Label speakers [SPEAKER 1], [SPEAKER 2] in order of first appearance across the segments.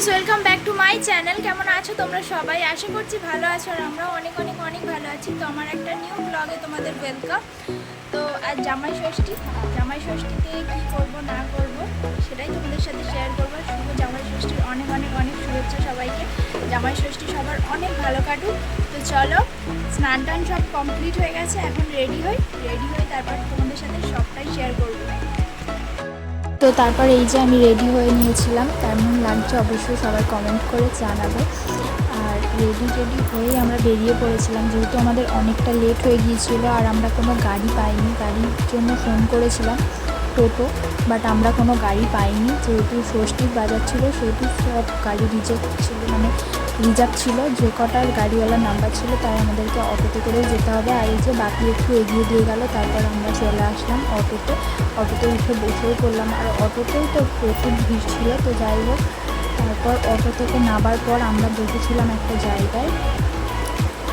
[SPEAKER 1] Guys welcome back to my channel কেমন আছো তোমরা সবাই? আশা করছি ভালো আছো আর আমরাও অনেক অনেক অনেক ভালো আছি। তো আমার একটা নিউ ব্লগে তোমাদের ওয়েলকাম তো আজ জামাই ষষ্ঠী। জামাই ষষ্ঠীতে কী করব, না করব, সেটাই তোমাদের সাথে শেয়ার করব। শুভ জামাই ষষ্ঠীর অনেক অনেক অনেক শুভেচ্ছা সবাইকে। জামাই ষষ্ঠী সবার অনেক ভালো কাটুক। তো চলো স্নান টান সব কমপ্লিট হয়ে গেছে, এখন রেডি হই। রেডি হই তো তারপর এই যে আমি রেডি হয়ে নিয়েছিলাম। কেমন লাগছে অবশ্যই সবাই কমেন্ট করে জানাবে। আর রেডি রেডি হয়েই আমরা বেরিয়ে পড়েছিলাম। যেহেতু আমাদের অনেকটা লেট হয়ে গিয়েছিল আর আমরা কোনো গাড়ি পাইনি, গাড়ির জন্য ফোন করেছিলাম টোটো বাট আমরা কোনো গাড়ি পাইনি। যেহেতু ষষ্ঠীর বাজার ছিল, সেহেতু সব গাড়ি রিজেক্ট ছিল। মানে রিজার্ভ ছিল, যে কটার গাড়িওয়ালার নাম্বার ছিল তাই আমাদেরকে অটোতে করেই যেতে হবে। আর এই যে বাকি একটু এগিয়ে দিয়ে গেল, তারপর আমরা চলে আসলাম অটোতে। অটোতে উঠে বসেও পড়লাম। আর অটোতেও তো প্রচুর ভিড় ছিল, তো যাই হোক, তারপর অটো থেকে নামার পর আমরা বসেছিলাম একটা জায়গায়।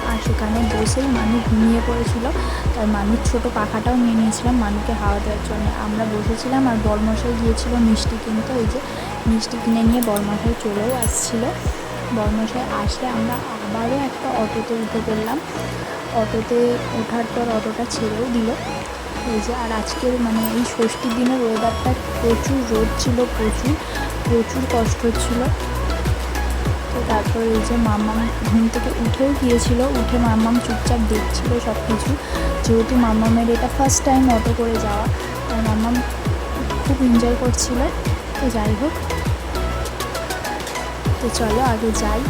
[SPEAKER 1] আর সেখানে বসেই মানুষ ঘুমিয়ে পড়েছিল। তাই মানুষ ছোট পাখাটাও নিয়ে নিয়েছিলাম মানুষকে হাওয়া দেওয়ার জন্য। আমরা বসেছিলাম আর বরমশাই গিয়েছিল মিষ্টি কিনতে। ওই যে মিষ্টি কিনে নিয়ে বরমশাই চলেও আসছিল। বরমশাই আসলে আমরা আবারও একটা অটোতে উঠে পড়লাম। অটোতে ওঠার পর অটোটা ছেড়েও দিল। এই যে, আর আজকের মানে এই ষষ্ঠীর দিনের ওয়েদারটা প্রচুর রোদ ছিল, প্রচুর প্রচুর কষ্ট হচ্ছিল। তো তারপর এই যে মাম্মাম ঘুম থেকে উঠেও গিয়েছিল, উঠে মাম্মাম চুপচাপ দেখছিল সব কিছু যেহেতু মাম্মামের এটা ফার্স্ট টাইম অটো করে যাওয়া আর মাম্মাম খুব এনজয় করছিল। তো যাই হোক তো চলো আগে যাই।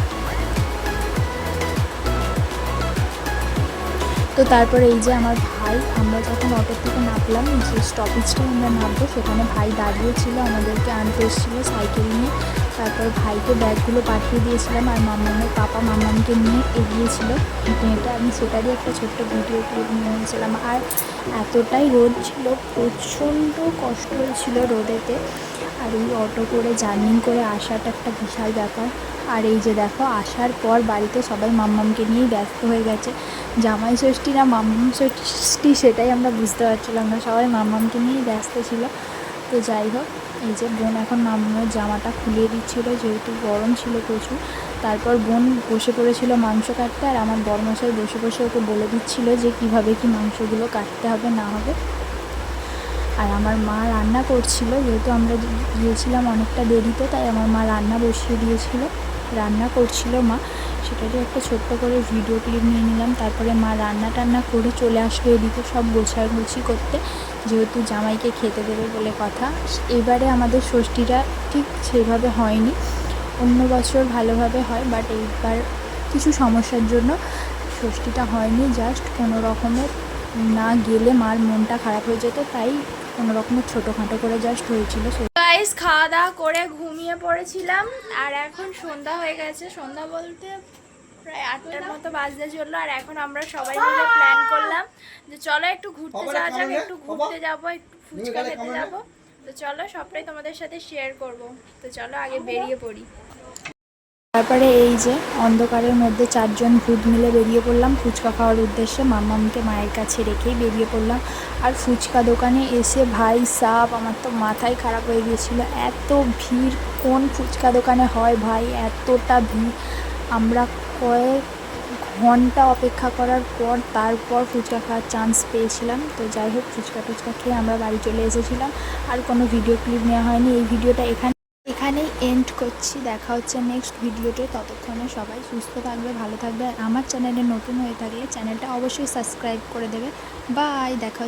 [SPEAKER 1] তো তারপরে এই যে আমার ভাই, আমরা যখন অটো থেকে নামলাম, যে স্টপেজটা আমরা নামবো, সেখানে ভাই দাঁড়িয়েছিল আমাদেরকে আনতে এসেছিল সাইকেল নিয়ে। তারপর ভাইকে ব্যাগগুলো পাঠিয়ে দিয়েছিলাম আর মাম্মামের পাপা মাম্মামকে নিয়ে এগিয়েছিল। হেঁটে আমি সেটারই একটা ছোট্ট ভিডিও ক্লিপ নিয়ে নিয়েছিলাম। আর এতটাই রোদ ছিল, প্রচণ্ড কষ্ট হয়েছিল রোদেতে। আর এই অটো করে জার্নি করে আসাটা একটা বিশাল ব্যাপার। আর এই যে দেখো, আসার পর বাড়িতে সবাই মাম্মামকে নিয়েই ব্যস্ত হয়ে গেছে। জামাই ষষ্ঠী না মাম্মাম ষষ্ঠী সেটাই আমরা বুঝতে পারছিলাম না। সবাই মাম্মামকে নিয়েই ব্যস্ত ছিল। তো যাই হোক এই যে বোন এখন মাম্মামের জামাটা খুলিয়ে দিচ্ছিল, যেহেতু গরম ছিল প্রচুর। তারপর বোন বসে পড়েছিল মাংস কাটতে, আর আমার বরমশাই বসে বসে ওকে বলে দিচ্ছিল যে কীভাবে কি মাংসগুলো কাটতে হবে, না হবে। আর আমার মা রান্না করছিল, যেহেতু আমরা গিয়েছিলাম অনেকটা দেরিতে, তাই আমার মা রান্না বসিয়ে দিয়েছিল। রান্না করছিল মা। সেটারই একটা ছোট্ট করে ভিডিও ক্লিপ নিয়ে নিলাম। তারপরে মা রান্না টান্না করে চলে আসলো এদিকে সব গোছাগুছি করতে। যেহেতু জামাইকে খেতে দেবে বলে কথা, এবারে আমাদের ষষ্ঠীটা ঠিক সেভাবে হয়নি। অন্য বছর ভালোভাবে হয় বাট এইবার কিছু সমস্যার জন্য ষষ্ঠীটা হয়নি জাস্ট কোনো রকমের না গেলে মার মনটা খারাপ হয়ে যেত, তাই কোনো রকমের ছোটোখাটো করে জাস্ট হয়েছিল গাইস খাওয়া দাওয়া করে ঘুমিয়ে পড়েছিলাম আর এখন সন্ধ্যা হয়ে গেছে। সন্ধ্যা বলতে প্রায় আটটার মতো বাজতে চলল আর এখন আমরা সবাই মিলে প্ল্যান করলাম যে চলো একটু ঘুরতে যাওয়া যাক একটু ঘুরতে যাব একটু ফুচকা খেতে যাব। তো চলো সবটাই তোমাদের সাথে শেয়ার করব। তো চলো আগে বেরিয়ে পড়ি। তারপরে এই যে অন্ধকারের মধ্যে চারজন ভূত মিলে বেরিয়ে পড়লাম। ফুচকা খাওয়ার উদ্দেশ্যে মাম্মামকে মায়ের কাছে রেখেই বেরিয়ে পড়লাম। আর ফুচকা দোকানে এসে ভাই সাপ আমার তো মাথায় খারাপ হয়ে গিয়েছিল। এত ভিড়, কোন ফুচকা দোকানে হয় ভাই? এতটা ভিড়। আমরা কয়েক ঘণ্টা অপেক্ষা করার পর তারপর ফুচকা খাওয়ার চান্স পেয়েছিলাম। তো যাই হোক, ফুচকা টুচকা খেয়ে আমরা বাড়ি চলে এসেছিলাম। আর কোনো ভিডিও ক্লিপ নেওয়া হয়নি। এই ভিডিওটা এখানে এখানেই এন্ড করছি। দেখা হচ্ছে নেক্সট ভিডিওতে ততক্ষণে সবাই সুস্থ থাকবে, ভালো থাকবে। আর আমার চ্যানেলে নতুন হয়ে থাকলে চ্যানেলটা অবশ্যই সাবস্ক্রাইব করে দেবে। বাই দেখা